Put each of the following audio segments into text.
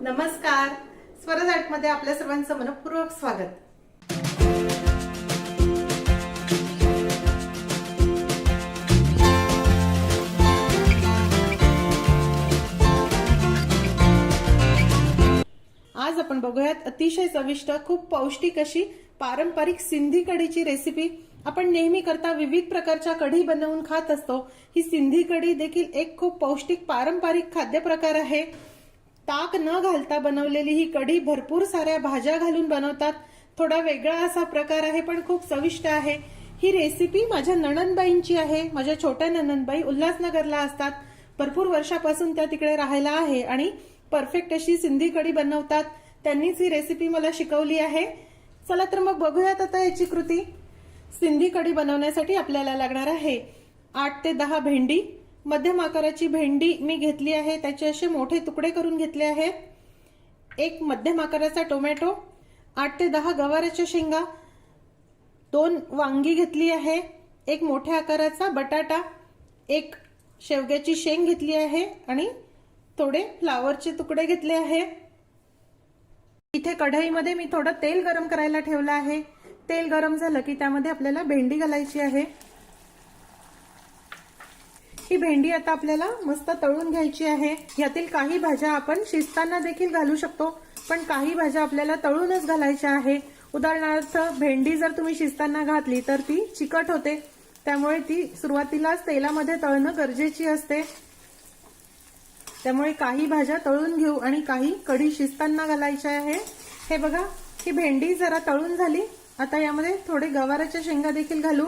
नमस्कार. स्वरदाटमध्ये आपल्या सर्वांचं मनपूर्वक स्वागत. आज आपण बघूयात अतिशय चविष्ट खूप पौष्टिक अशी पारंपरिक सिंधी कढीची रेसिपी आपण नेहमी करता विविध प्रकारच्या कढी बनवून खात असतो. ही सिंधी कढी देखील एक खूप पौष्टिक पारंपरिक खाद्यप्रकार आहे. ताक न घालता बनवलेली ही कढी भरपूर साऱ्या भाज्या घालून बनवतात. थोडा वेगळा असा प्रकार आहे पण खूप चविष्ट आहे. ही रेसिपी माझ्या नणनबाईंची आहे. माझ्या छोट्या नणनबाई उल्हासनगरला असतात. भरपूर वर्षापासून त्या तिकडे राहायला आहे आणि परफेक्ट अशी सिंधी कढी बनवतात. त्यांनीच ही रेसिपी मला शिकवली आहे. चला तर मग बघूयात आता याची कृती. सिंधी कढी बनवण्यासाठी आपल्याला लागणार आहे आठ ते दहा भेंडी मध्यम आकाराची भेंडी मी घेतली आहे. त्याचे असे मोठे तुकडे करून घेतले आहेत एक मध्यम आकाराचा टोमॅटो आठ ते दहा गवाराच्या शेंगा दोन वांगी घेतली आहे. एक मोठ्या आकाराचा बटाटा एक शेवग्याची शेंग घेतली आहे आणि थोडे फ्लावरचे तुकडे घेतले आहे. इथे कढईमध्ये मी थोडं तेल गरम करायला ठेवलं आहे. तेल गरम झालं की त्यामध्ये आपल्याला भेंडी घालायची आहे. ही भेंडी आता आपल्याला मस्त तळून घ्यायची आहे. यातील काही भाज्या आपण शिजताना देखील घालू शकतो पण काही भाज्या आपल्याला तळूनच घालायच्या आहे. उदाहरणार्थ भेंडी जर तुम्ही शिजताना घातली तर ती चिकट होते. त्यामुळे ती सुरुवातीलाच तेलामध्ये तळणं गरजेची असते. त्यामुळे काही भाज्या तळून घेऊ आणि काही कढी शिजताना घालायच्या आहे. हे बघा ही भेंडी जरा तळून झाली. आता यामध्ये थोडे गवाराच्या शेंगा देखील घालू.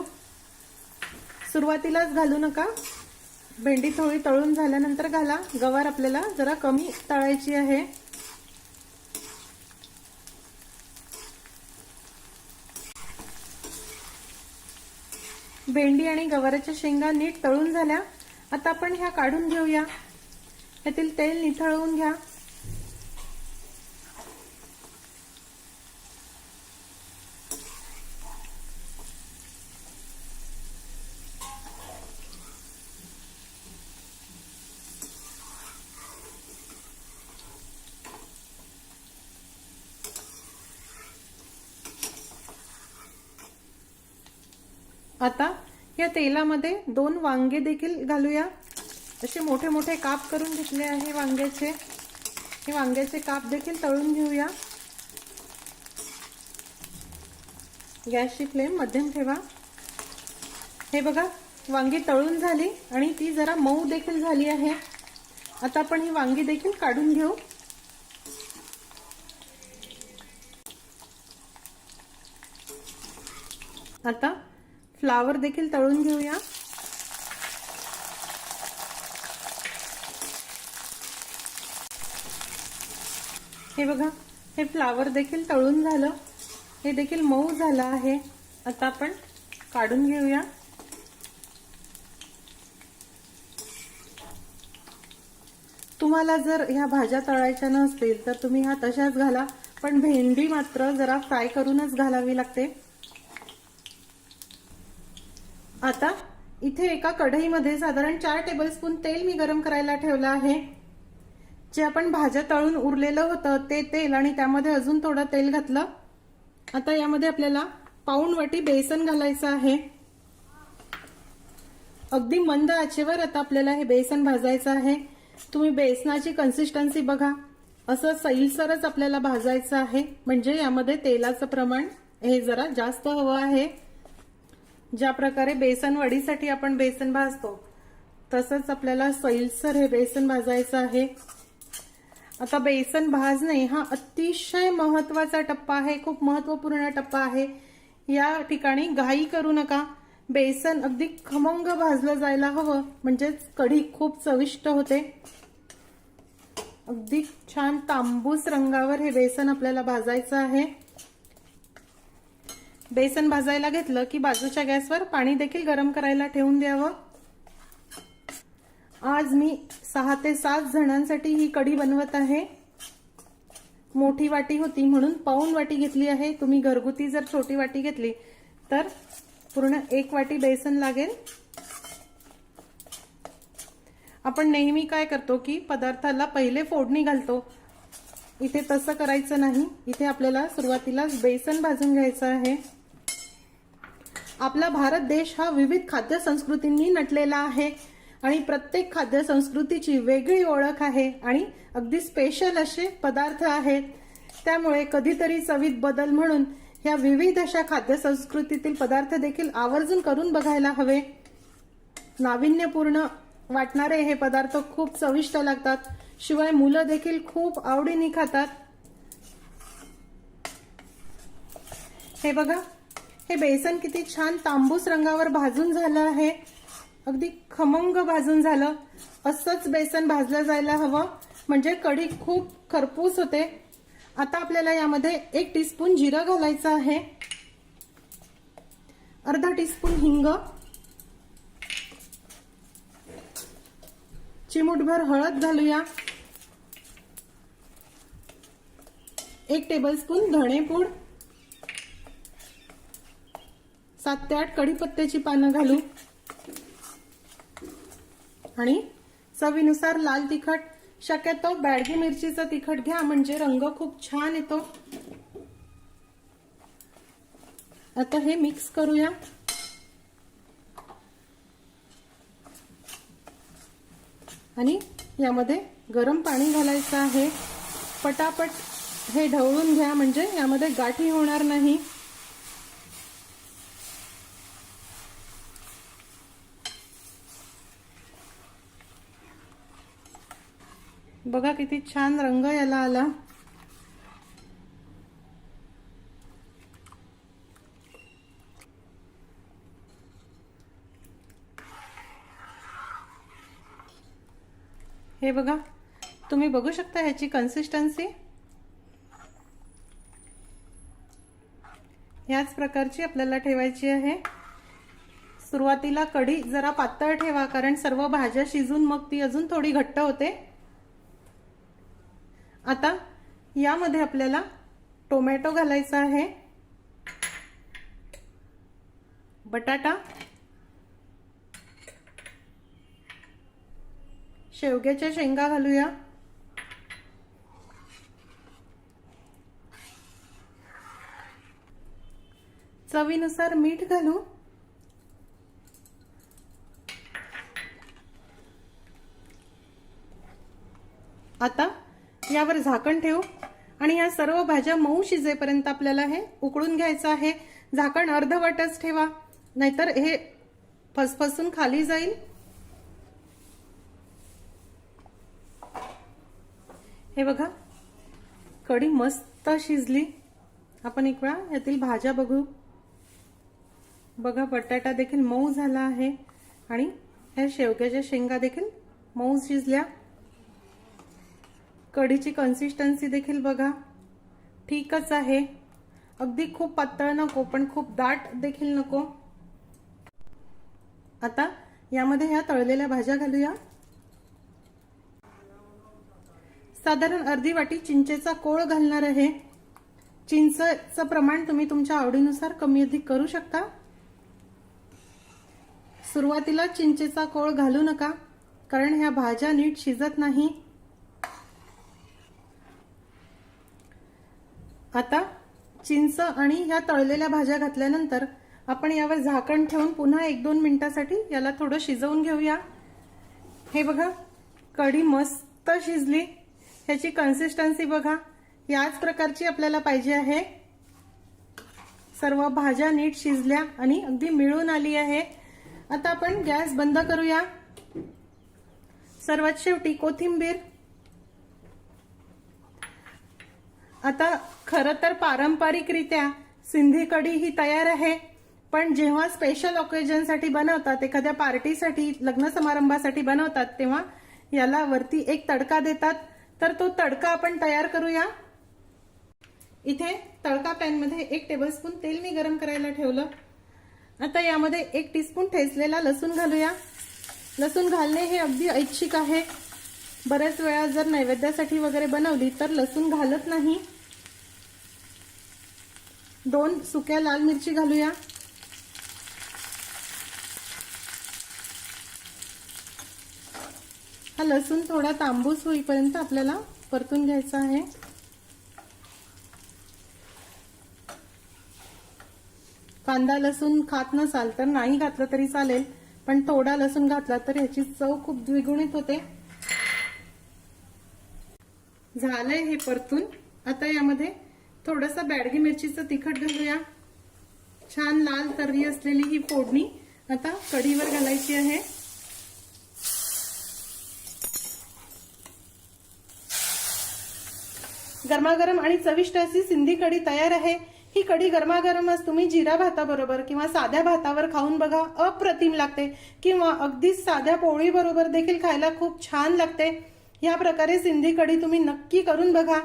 सुरुवातीलाच घालू नका. भेंडी थोडी तळून झाल्यानंतर घाला. गवार आपल्याला जरा कमी तळायची आहे. भेंडी आणि गवाराच्या शेंगा नीट तळून झाल्या. आता आपण ह्या काढून घेऊया. यातील तेल निथळवून घ्या. आता या तेलामध्ये दोन वांगे देखील घालूया. असे मोठे मोठे काप करून घेतले आहे वांग्याचे. हे वांग्याचे काप देखील तळून घेऊया. गॅसची फ्लेम मध्यम ठेवा. हे बघा वांगी तळून झाली आणि ती जरा मऊ देखील झाली आहे. आता आपण ही वांगी देखील काढून घेऊ. आता फ्लावर देखील तळून घेऊया. हे बघा हे फ्लावर देखील तळून झालं. हे देखील मऊ झालं आहे. आता आपण काढून घेऊया. तुम्हाला जर ह्या भाज्या तळायच्या नसतील तर तुम्ही ह्या तशाच घाला. पण भेंडी मात्र जरा फ्राय करूनच घालावी लागते. आता इथे एका कढईमध्ये साधारण चार टेबलस्पून तेल मी गरम करायला ठेवलं आहे. जे आपण भाज्या तळून उरलेलं होतं ते तेल आणि त्यामध्ये अजून थोडं तेल घातलं. आता यामध्ये आपल्याला पाऊण वाटी बेसन घालायचं आहे. अगदी मंद आचेवर आता आपल्याला हे बेसन भाजायचं आहे. तुम्ही बेसनाची कन्सिस्टन्सी बघा. असं सैलसरच आपल्याला भाजायचं आहे. म्हणजे यामध्ये तेलाचं प्रमाण हे जरा जास्त हवं आहे. ज्या प्रकारे बेसन वडीसाठी आपण बेसन भाजतो तसंच आपल्याला सैलसर हे बेसन भाजायचं आहे. आता बेसन भाजणे हा अतिशय महत्त्वाचा टप्पा आहे खूप महत्त्वपूर्ण टप्पा आहे. या ठिकाणी घाई करू नका. बेसन अगदी खमंग भाजलं जायला हवं म्हणजेच कढी खूप चविष्ट होते. अगदी छान तांबूस रंगावर हे बेसन आपल्याला भाजायचं आहे. बेसन भाजायला घेतलं की बाजूच्या गॅसवर पाणी देखील गरम करायला ठेवून द्यावं. आज मी सहा ते सात जणांसाठी ही कढी बनवत आहे. मोठी वाटी होती म्हणून पाऊन वाटी घेतली आहे. तुम्ही घरगुती जर छोटी वाटी घेतली तर पूर्ण एक वाटी बेसन लागेल. आपण नेहमी काय करतो की पदार्थाला पहिले फोडणी घालतो. इथे तसं करायचं नाही. इथे आपल्याला सुरुवातीलाच बेसन भाजून घ्यायचं आहे. आपला भारत देश हा विविध खाद्य संस्कृतींनी नटलेला आहे. आणि प्रत्येक खाद्य संस्कृतीची वेगळी ओळख आहे आणि अगदी स्पेशल असे पदार्थ आहेत. त्यामुळे कधीतरी चवीत बदल म्हणून ह्या विविध अशा खाद्य संस्कृतीतील पदार्थ देखील आवर्जून करून बघायला हवे. नाविन्यपूर्ण वाटणारे हे पदार्थ खूप चविष्ट लागतात. शिवाय मुलं देखील खूप आवडीने खातात. हे बघा हे बेसन किती छान तांबूस रंगावर भाजून झालं आहे. अगदी खमंग भाजून झालं. असंच बेसन भाजलं जायला हवं. म्हणजे कढी खूप खरपूस होते. आता आपल्याला यामध्ये एक टीस्पून जिरं घालायचं आहे. अर्धा टीस्पून हिंग. चिमूटभर हळद घालूया. एक टेबलस्पून धणेपूड. सात ते आठ कढीपत्त्याची पानं घालू. आणि चवीनुसार लाल तिखट शक्यतो बॅडगी मिरचीचं तिखट घ्या म्हणजे रंग खूप छान येतो. आता हे मिक्स करूया. आणि यामध्ये गरम पाणी घालायचं आहे. पटापट हे ढवळून घ्या म्हणजे यामध्ये गाठी होणार नाही. बघा किती छान रंग याला आला. हे बघा तुम्ही बघू शकता ह्याची कन्सिस्टन्सी ह्याच प्रकारची आपल्याला ठेवायची आहे. सुरुवातीला कढी जरा पातळ ठेवा कारण सर्व भाज्या शिजून मग ती अजून थोडी घट्ट होते. आता यामध्ये आपल्याला टोमॅटो घालायचा आहे. बटाटा. शेवग्याच्या शेंगा घालूया. चवीनुसार मीठ घालू. आता यावर झाकण ठेवू. आणि या सर्व भाज्या मऊ शिजेपर्यंत आपल्याला हे उकळून घ्यायचं आहे. झाकण अर्धवटच ठेवा. नाहीतर हे फसफसून खाली जाईल. हे बघा कढी मस्त शिजली. आपण एक वेळा यातील भाज्या बघू. बघा बटाटा देखील मऊ झाला आहे. आणि ह्या शेवग्याच्या शेंगा देखील मऊ शिजल्या. कढीची कन्सिस्टन्सी देखील बघा. ठीकच आहे. अगदी खूप पातळ नको पण खूप दाट देखील नको. आता यामध्ये ह्या तळलेल्या भाज्या घालूया. साधारण अर्धी वाटी चिंचेचा कोळ घालणार आहे. चिंचचं प्रमाण तुम्ही तुमच्या आवडीनुसार कमी अधिक करू शकता. सुरुवातीला चिंचेचा कोळ घालू नका कारण ह्या भाज्या नीट शिजत नाही. आता चिंच आणि ह्या तळलेल्या भाज्या घातल्यानंतर आपण यावर झाकण ठेवून पुन्हा एक दोन मिनिटासाठी याला थोडं शिजवून घेऊया. हे बघा कढी मस्त शिजली. ह्याची कन्सिस्टन्सी बघा. याच प्रकारची आपल्याला पाहिजे आहे. सर्व भाज्या नीट शिजल्या आणि अगदी मिळून आली आहे. आता आपण गॅस बंद करूया. सर्वात शेवटी कोथिंबीर आता खरं तर पारंपरिकरित्या सिंधी कढी ही तयार आहे पण जेव्हा स्पेशल ओकेजनसाठी बनवतात एखाद्या पार्टीसाठी लग्न समारंभासाठी बनवतात तेव्हा याला वरती एक तडका देतात. तर तो तडका आपण तयार करूया. इथे तडका पॅनमध्ये एक टेबलस्पून तेल मी गरम करायला ठेवलं. आता यामध्ये एक टीस्पून ठेचलेला लसूण घालूया. लसूण घालणे हे अगदी ऐच्छिक आहे. बऱ्याच वेळा जर नैवेद्यासाठी वगैरे बनवली तर लसूण घालत नाही. दोन सुक्या लाल मिरची घालूया. हा लसूण थोडा तांबूस होईपर्यंत आपल्याला परतून घ्यायचा आहे. कांदा लसूण खात नसाल तर नाही घातलं तरी चालेल पण थोडा लसूण घातला तर याची चव खूप द्विगुणित होते. झालंय हे परतून. आता यामध्ये थोडंसं बॅडगी मिरचीचं तिखट घालूया. छान लाल तर्री असलेली ही फोडणी आता कढीवर घालायची आहे. गरमागरम आणि चविष्ट अशी सिंधी कढी तयार आहे. ही कढी गरमागरमच तुम्ही जिरा भाताबरोबर किंवा साध्या भातावर खाऊन बघा अप्रतिम लागते. किंवा अगदीच साध्या पोळीबरोबर देखील खायला खूप छान लागते. या प्रकारे सिंधी कढी तुम्ही नक्की करून बघा.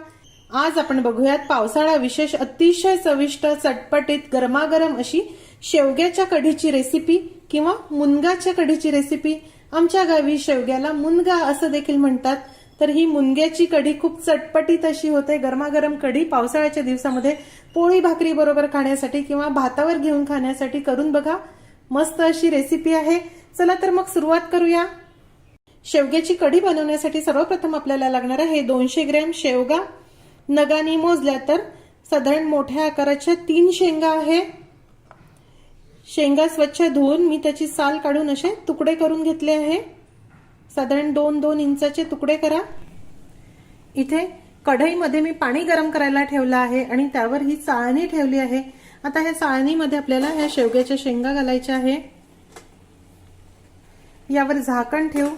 आज आपण बघूयात पावसाळा विशेष अतिशय चविष्ट चटपटीत गरमागरम अशी शेवग्याच्या कढीची रेसिपी किंवा मुनगाच्या कढीची रेसिपी आमच्या गावी शेवग्याला मुनगा असं देखील म्हणतात. तर ही मुनग्याची कढी खूप चटपटीत अशी होते. गरमागरम कढी पावसाळ्याच्या दिवसामध्ये पोळी भाकरी बरोबर खाण्यासाठी किंवा भातावर घेऊन खाण्यासाठी करून बघा. मस्त अशी रेसिपी आहे. चला तर मग सुरुवात करूया. शेवग्याची कढी बनवण्यासाठी सर्वप्रथम आपल्याला लागणार आहे दोनशे ग्रॅम शेवगा नगानी मोजल्या तर साधारण मोठ्या आकाराच्या तीन शेंगा आहे. शेंगा स्वच्छ धुवून मी त्याची साल काढून असे तुकडे करून घेतले आहे. साधारण दोन दोन इंचाचे तुकडे करा. इथे कढईमध्ये मी पाणी गरम करायला ठेवलं आहे आणि त्यावर ही चाळणी ठेवली आहे. आता ह्या चाळणीमध्ये आपल्याला ह्या शेवग्याच्या शेंगा घालायच्या आहे. यावर झाकण ठेवू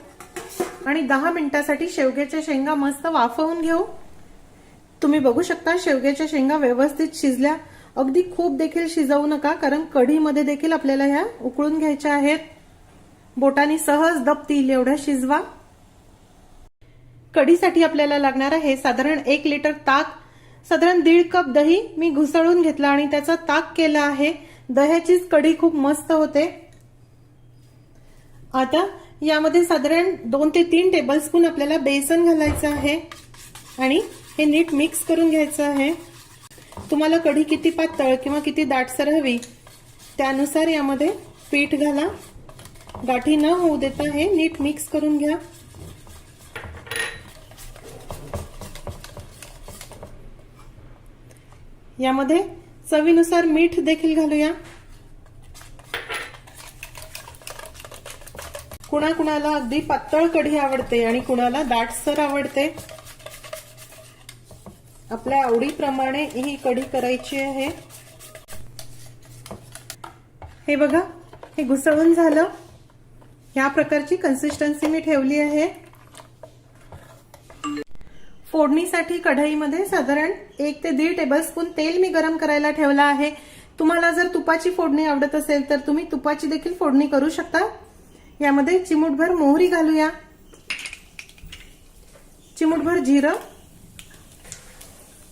आणि दहा मिनिटासाठी शेवग्याच्या शेंगा मस्त वाफवून घेऊ. तुम्ही बघू शकता शेवग्याच्या शेंगा व्यवस्थित शिजल्या. अगदी खूप देखील शिजवू नका कारण कढीमध्ये देखील आपल्याला ह्या उकळून घ्यायच्या आहेत. बोटानी सहज दबतील एवढ्या शिजवा. कढीसाठी आपल्याला लागणार आहे साधारण एक लिटर ताक. साधारण दीड कप दही मी घुसळून घेतला आणि त्याचा ताक केला आहे. दह्याचीच कढी खूप मस्त होते. आता यामध्ये साधारण दोन ते तीन टेबलस्पून आपल्याला बेसन घालायचं आहे. आणि हे नीट मिक्स करून घ्यायचं आहे. तुम्हाला कढी किती पातळ किंवा किती दाटसर हवी त्यानुसार यामध्ये पीठ घाला. गाठी न होऊ देता हे नीट मिक्स करून घ्या. यामध्ये चवीनुसार मीठ देखील घालूया. कुणाकुणाला अगदी पातळ कढी आवडते आणि कुणाला दाटसर आवडते. आपल्या आवडीप्रमाणे ही कढी करायची आहे. हे बघा हे घुसळून झालं. ह्या प्रकारची कन्सिस्टन्सी मी ठेवली आहे. फोडणीसाठी कढईमध्ये साधारण एक ते दीड टेबलस्पून तेल मी गरम करायला ठेवलं आहे. तुम्हाला जर तुपाची फोडणी आवडत असेल तर तुम्ही तुपाची देखील फोडणी करू शकता. यामध्ये चिमूटभर मोहरी घालूया. चिमूटभर जिरं.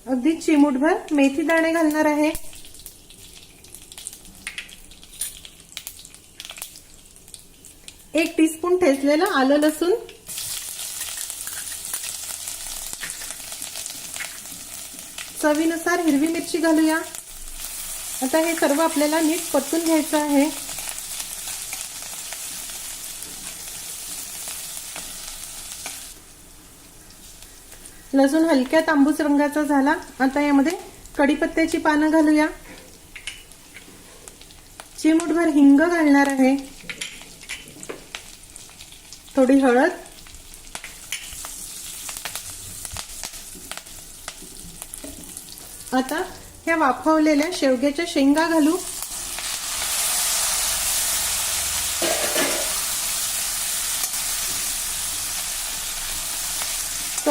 अगदी चिमूटभर मेथी दाणे घालणार आहे. एक टीस्पून ठेचलेलं आलं लसूण. चवीनुसार हिरवी मिरची घालूया. आता हे सर्व आपल्याला नीट परतून घ्यायचं आहे. लसूण हलक्या तांबूस रंगाचा झाला. आता यामध्ये कढीपत्त्याची पानं घालूया. चिमूटभर हिंग घालणार आहे. थोडी हळद. आता ह्या वाफवलेल्या शेवग्याच्या शेंगा घालू.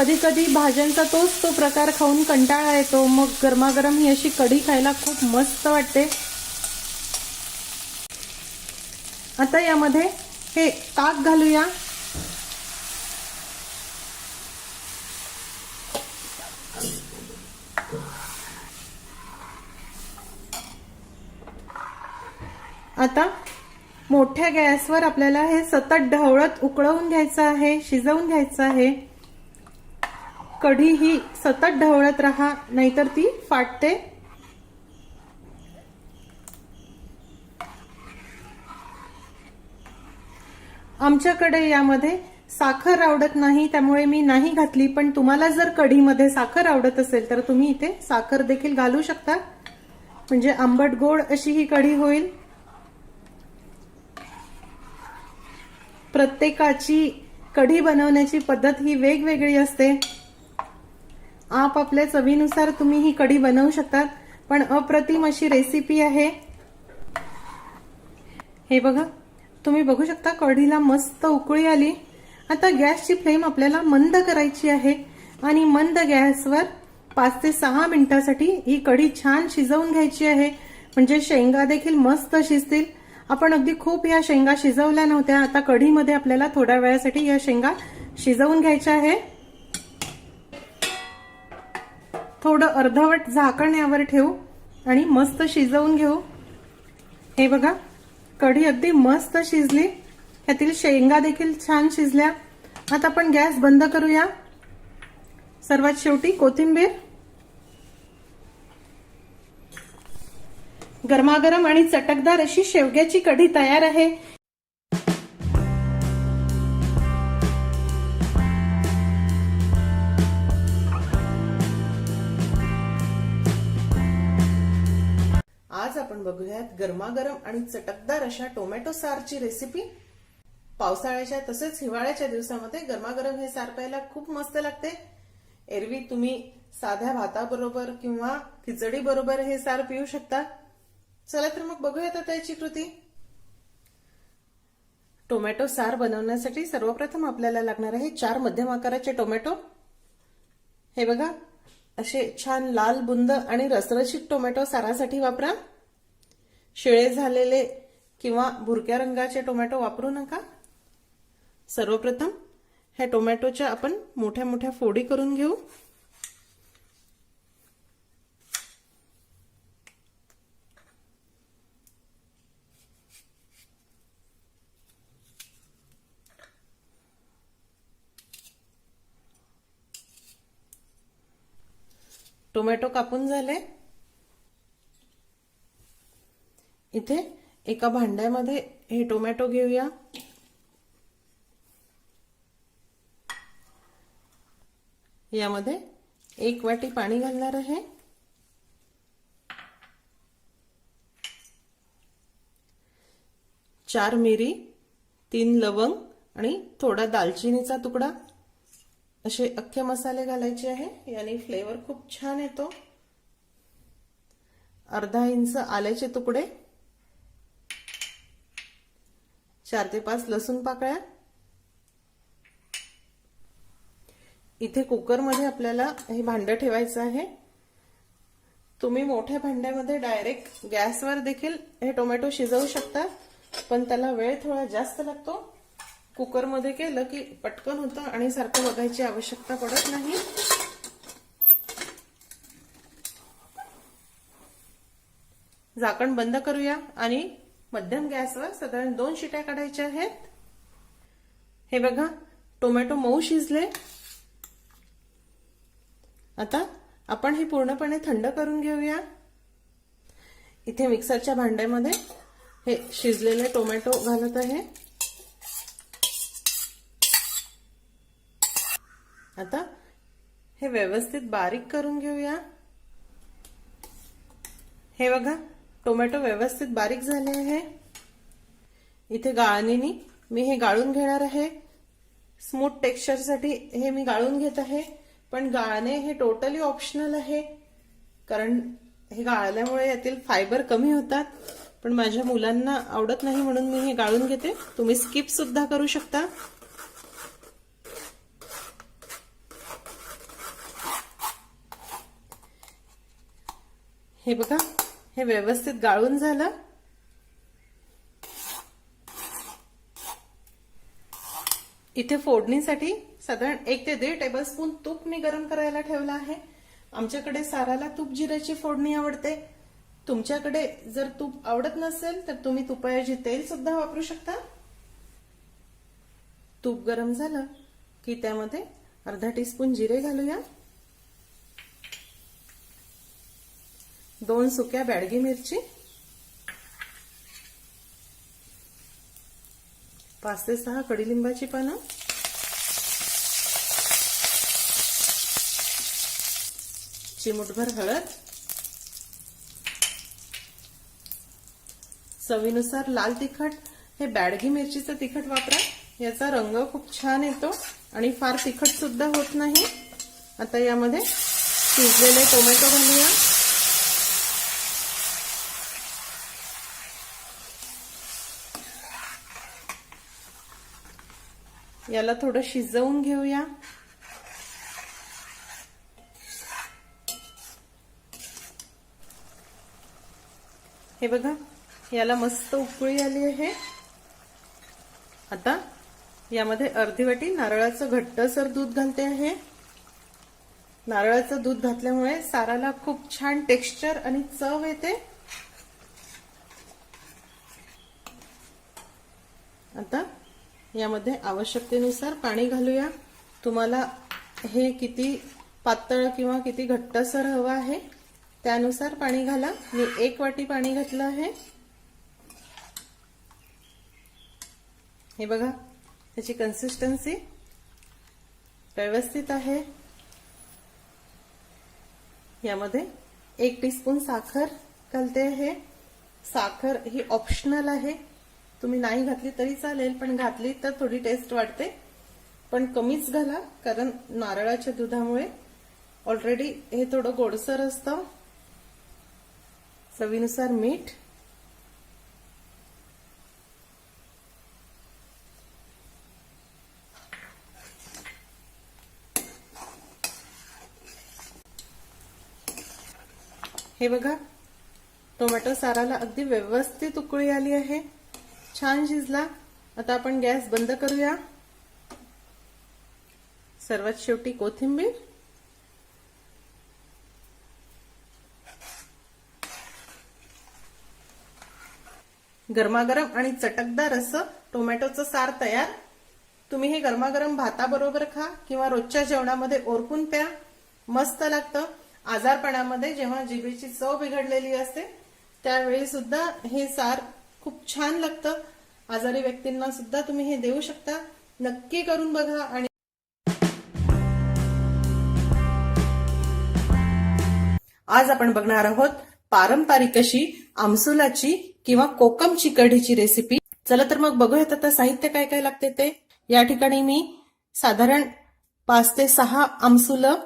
कधी कधी भाज्यांचा तोच तो प्रकार खाऊन कंटाळा येतो. मग गरमागरम ही अशी कढी खायला खूप मस्त वाटते. आता यामध्ये हे ताक घालूया. आता मोठ्या गॅसवर आपल्याला हे सतत ढवळत उकळवून घ्यायचं आहे शिजवून घ्यायचं आहे. कढी ही सतत ढवळत राहा नाहीतर ती फाटते. आमच्याकडे यामध्ये साखर आवडत नाही त्यामुळे मी नाही घातली पण तुम्हाला जर कढीमध्ये साखर आवडत असेल तर तुम्ही इथे साखर देखील घालू शकता. म्हणजे आंबट गोड अशी ही कढी होईल. प्रत्येकाची कढी बनवण्याची पद्धत ही वेगवेगळी असते. आपापल्या चवीनुसार तुम्ही ही कढी बनवू शकतात. पण अप्रतिम अशी रेसिपी आहे. हे बघा तुम्ही बघू शकता कढीला मस्त उकळी आली. आता गॅसची फ्लेम आपल्याला मंद करायची आहे. आणि मंद गॅसवर पाच ते सहा मिनिटासाठी ही कढी छान शिजवून घ्यायची आहे. म्हणजे शेंगा देखील मस्त शिजतील. आपण अगदी खूप या शेंगा शिजवल्या नव्हत्या. आता कढीमध्ये आपल्याला थोड्या वेळासाठी या शेंगा शिजवून घ्यायच्या आहे. थोडं अर्धवट झाकण यावर ठेवू आणि मस्त शिजवून घेऊ. हे बघा कढी अगदी मस्त शिजली. ह्यातील शेंगा देखील छान शिजल्या. आता आपण गॅस बंद करूया. सर्वात शेवटी कोथिंबीर. गरमागरम आणि चटकदार अशी शेवग्याची कढी तयार आहे. आज आपण बघूयात गरमागरम आणि चटकदार अशा टोमॅटो सारची रेसिपी पावसाळ्याच्या तसेच हिवाळ्याच्या दिवसामध्ये गरमागरम हे सार प्यायला खूप मस्त लागते. एरवी तुम्ही साध्या भाताबरोबर किंवा खिचडी बरोबर हे सार पिऊ शकता. चला तर मग बघूयात आता याची कृती. टोमॅटो सार बनवण्यासाठी सर्वप्रथम आपल्याला लागणार आहे चार मध्यम आकाराचे टोमॅटो. हे बघा असे छान लाल बुंद आणि रसरशीत टोमॅटो सारासाठी वापरा. शिळे झालेले किंवा भुरक्या रंगाचे टोमॅटो वापरू नका. सर्वप्रथम ह्या टोमॅटोच्या आपण मोठ्या मोठ्या फोडी करून घेऊ. टोमॅटो कापून झाले. इथे एका भांड्यामध्ये हे टोमॅटो घेऊया. यामध्ये एक वाटी पाणी घालणार आहे. चार मिरी तीन लवंग आणि थोडा दालचिनीचा तुकडा. असे अख्खे मसाले घालायचे आहे. याने फ्लेवर खूप छान येतो. अर्धा इंच आल्याचे तुकडे. चार ते पाच लसूण पाकळ्या. इथे कुकरमध्ये आपल्याला हे भांडं ठेवायचं आहे. तुम्ही मोठ्या भांड्यामध्ये डायरेक्ट गॅसवर देखील हे टोमॅटो शिजवू शकता पण त्याला वेळ थोडा जास्त लागतो. कुकरमध्ये केलं की पटकन होतं आणि सारखं बघायची आवश्यकता पडत नाही. झाकण बंद करूया आणि मध्यम गॅसवर साधारण दोन शिट्या काढायच्या आहेत. हे बघा टोमॅटो मऊ शिजले. आता आपण हे पूर्णपणे थंड करून घेऊया. इथे मिक्सरच्या भांड्यामध्ये हे शिजलेले टोमॅटो घालत आहे. आता हे व्यवस्थित बारीक करून घेऊया. हे बघा टोमॅटो व्यवस्थित बारीक झाले आहे. इथे गाळणीनी मी हे गाळून घेणार आहे. स्मूथ टेक्स्चरसाठी हे मी गाळून घेत आहे. पण गाळणे हे टोटली ऑप्शनल आहे. कारण हे गाळल्यामुळे यातील फायबर कमी होतात. पण माझ्या मुलांना आवडत नाही म्हणून मी हे गाळून घेते. तुम्ही स्किप सुद्धा करू शकता. हे बघा. हे व्यवस्थित गाळून झालं. इथे फोडणीसाठी साधारण एक ते दीड टेबलस्पून तूप मी गरम करायला ठेवलं आहे. आमच्याकडे साराला तूप जिऱ्याची फोडणी आवडते. तुमच्याकडे जर तूप आवडत नसेल तर तुम्ही तुपाऐवजी तेल सुद्धा वापरू शकता. तूप गरम झालं की त्यामध्ये अर्धा टीस्पून जिरे घालूया. दोन सुक्या बॅडगी मिरची पाच ते सहा कडीलिंबाची पानं चिमूटभर हळद चवीनुसार लाल तिखट हे बॅडगी मिरचीचं तिखट वापरा. याचा रंग खूप छान येतो आणि फार तिखट सुद्धा होत नाही. आता यामध्ये शिजलेले टोमॅटो घालूया. याला थोडं शिजवून घेऊया. हे बघा याला मस्त उकळी आली आहे. आता यामध्ये अर्धी वाटी नारळाचं घट्टसर दूध घालते आहे. नारळाचं दूध घातल्यामुळे साराला खूप छान टेक्स्चर आणि चव येते. आता यामध्ये आवश्यकतेनुसार पाणी घालूया. तुम्हाला हे किती पातळ किंवा किती घट्टसर हवं आहे त्यानुसार पाणी घाला. मी एक वाटी पाणी घातलं आहे. हे बघा त्याची कन्सिस्टन्सी व्यवस्थित आहे. यामध्ये एक टीस्पून साखर घालते आहे. साखर ही ऑप्शनल आहे. तुम्ही नाही घातली तरी चालेल पण घातली तर थोडी टेस्ट वाढते. पण कमीच घाला कारण नारळाच्या दुधामुळे ऑलरेडी हे थोडं गोडसर असतं. चवीनुसार मीठ. हे बघा टोमॅटो साराला अगदी व्यवस्थित उकळी आली आहे. छान शिजला. आता आपण गॅस बंद करूया. सर्वात शेवटी कोथिंबीर. गरमागरम आणि चटकदार असं टोमॅटोचं सार तयार. तुम्ही हे गरमागरम भाताबरोबर खा किंवा रोजच्या जेवणामध्ये ओरकून प्या. मस्त लागतं. आजारपणामध्ये जेव्हा जिभेची चव बिघडलेली असते त्यावेळी सुद्धा हे सार खूप छान लागतं. आजारी व्यक्तींना सुद्धा तुम्ही हे देऊ शकता. नक्की करून बघा आणि आज आपण बघणार आहोत पारंपरिक अशी आमसुलाची किंवा कोकमची कढीची रेसिपी चला तर मग बघूयात आता साहित्य काय काय लागते ते. या ठिकाणी मी साधारण पाच ते सहा आमसुलं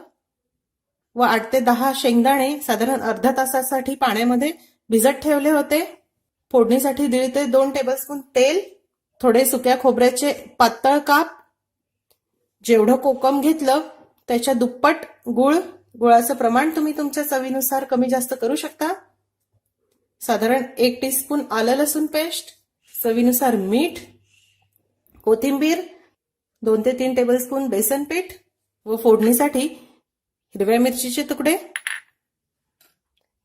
व आठ ते दहा शेंगदाणे साधारण अर्ध्या तासासाठी पाण्यामध्ये भिजत ठेवले होते. फोडणीसाठी दीड ते दोन टेबलस्पून तेल थोडे सुक्या खोबऱ्याचे पातळ काप जेवढं कोकम घेतलं त्याच्या दुप्पट गुळ गुळाचं प्रमाण तुम्ही तुमच्या चवीनुसार कमी जास्त करू शकता. साधारण एक टीस्पून आलं लसूण पेस्ट चवीनुसार मीठ कोथिंबीर दोन ते तीन टेबलस्पून बेसन पीठ व फोडणीसाठी हिरव्या मिरचीचे तुकडे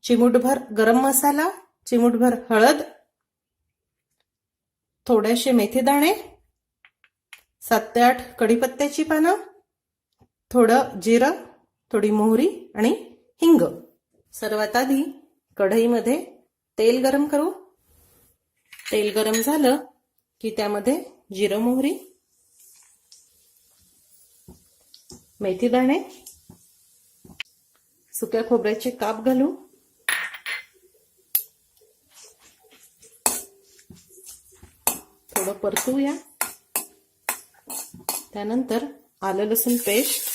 चिमूटभर गरम मसाला चिमूटभर हळद थोडेसे मेथीदाणे सात ते आठ कढीपत्त्याची पानं थोडं जिरं थोडी मोहरी आणि हिंग. सर्वात आधी कढईमध्ये तेल गरम करू. तेल गरम झालं की त्यामध्ये जिरं मोहरी मेथीदाणे सुक्या खोबऱ्याचे काप घालू थोडं परतूया. त्यानंतर आलं लसूण पेस्ट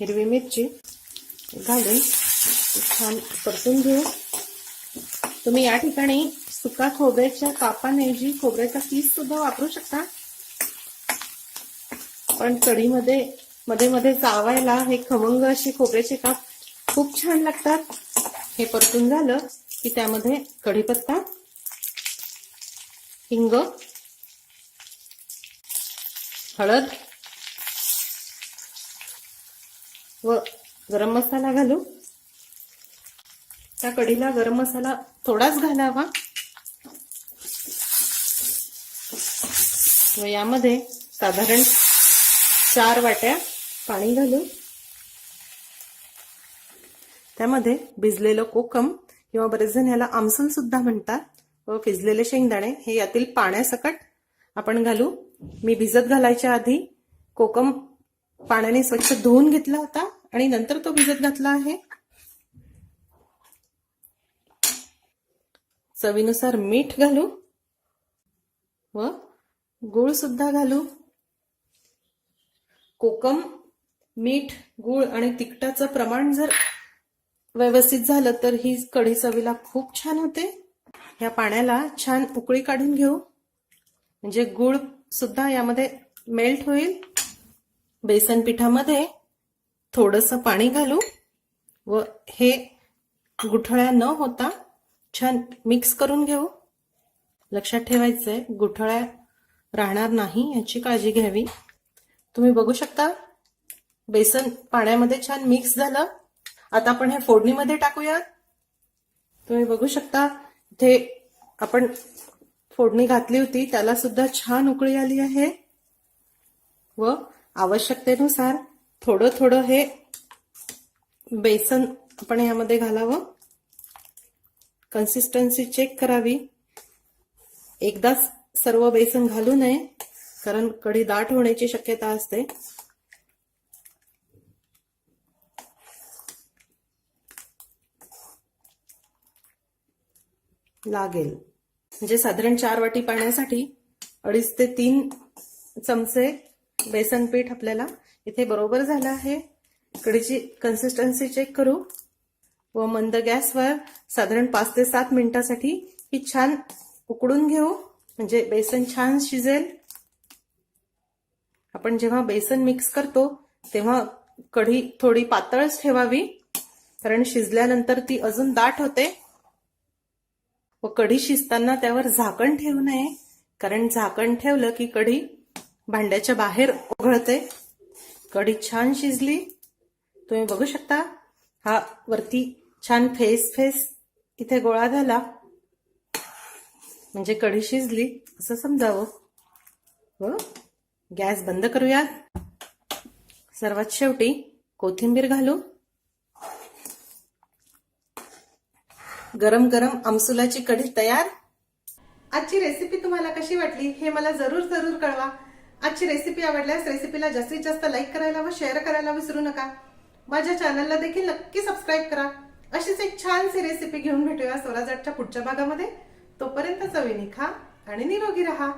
हिरवी मिरची घालून छान परतून घेऊ. तुम्ही या ठिकाणी सुका खोबऱ्याच्या कापांऐवजी खोबऱ्याचा किस सुद्धा वापरू शकता. पण कढीमध्ये मध्ये मध्ये चावायला हे खमंग असे खोबऱ्याचे काप खूप छान लागतात. हे परतून झालं की त्यामध्ये कढीपत्ता हिंग हळद व गरम मसाला घालू. त्या कढीला गरम मसाला थोडाच घालावा. व यामध्ये साधारण चार वाट्या पाणी घालू. त्यामध्ये भिजलेलं कोकम किंवा बरेच जण ह्याला आमसूल सुद्धा म्हणतात व भिजलेले शेंगदाणे हे यातील पाण्यासकट आपण घालू. मी भिजत घालायच्या आधी कोकम पाण्याने स्वच्छ धुवून घेतला होता आणि नंतर तो भिजत घातला आहे. चवीनुसार मीठ घालू व गूळ सुद्धा घालू. कोकम मीठ गूळ आणि तिखटाचं प्रमाण जर व्यवस्थित झालं तर ही कढी चवीला खूप छान होते. ह्या पाण्याला छान उकळी काढून घेऊ. म्हणजे गूळ सुद्धा यामध्ये मेल्ट होईल. बेसन पिठामध्ये थोडंसं पाणी घालू व हे गुठळ्या न होता छान मिक्स करून घेऊ. लक्षात ठेवायचं आहे गुठळ्या राहणार नाही याची काळजी घ्यावी. तुम्ही बघू शकता बेसन पाण्यामध्ये छान मिक्स झालं. आता आपण हे फोडणीमध्ये टाकूया. तुम्ही बघू शकता इथे आपण फोडणी घातली होती त्याला सुद्धा छान उकळी आली आहे. व आवश्यकतेनुसार थोडं थोडं हे बेसन आपण यामध्ये घालावं. कन्सिस्टन्सी चेक करावी. एकदाच सर्व बेसन घालू नये कारण कढी दाट होण्याची शक्यता असते. लागेल. म्हणजे साधारण चार वाटी पाण्यासाठी अडीच ते तीन चमचे बेसन पीठ आपल्याला इथे बरोबर झालं आहे. कढीची कन्सिस्टन्सी चेक करू. व मंद गॅसवर साधारण पाच ते सात मिनिटासाठी ही छान उकडून घेऊ. म्हणजे बेसन छान शिजेल. आपण जेव्हा बेसन मिक्स करतो तेव्हा कढी थोडी पातळच ठेवावी. कारण शिजल्यानंतर ती अजून दाट होते. व कढी शिजताना त्यावर झाकण ठेवू नये. कारण झाकण ठेवलं की कढी भांड्याच्या बाहेर ओघळते. कढी छान शिजली. तुम्ही बघू शकता हा वरती छान फेस फेस इथे गोळा झाला. म्हणजे कढी शिजली असं समजावं. व गॅस बंद करूयात. सर्वात शेवटी कोथिंबीर घालू. गरम गरम आमसुलाची कढी तयार? आजची रेसिपी तुम्हाला कशी वाटली हे मला जरूर जरूर कळवा. आजची रेसिपी आवडल्यास रेसिपीला जास्तीत जास्त लाईक करायला व शेअर करायला विसरू नका. माझ्या चॅनलला देखील नक्की सबस्क्राईब करा. अशीच एक छानशी रेसिपी घेऊन भेटूया स्वराजाटच्या पुढच्या भागामध्ये. तोपर्यंत चवीने खा आणि निरोगी राहा.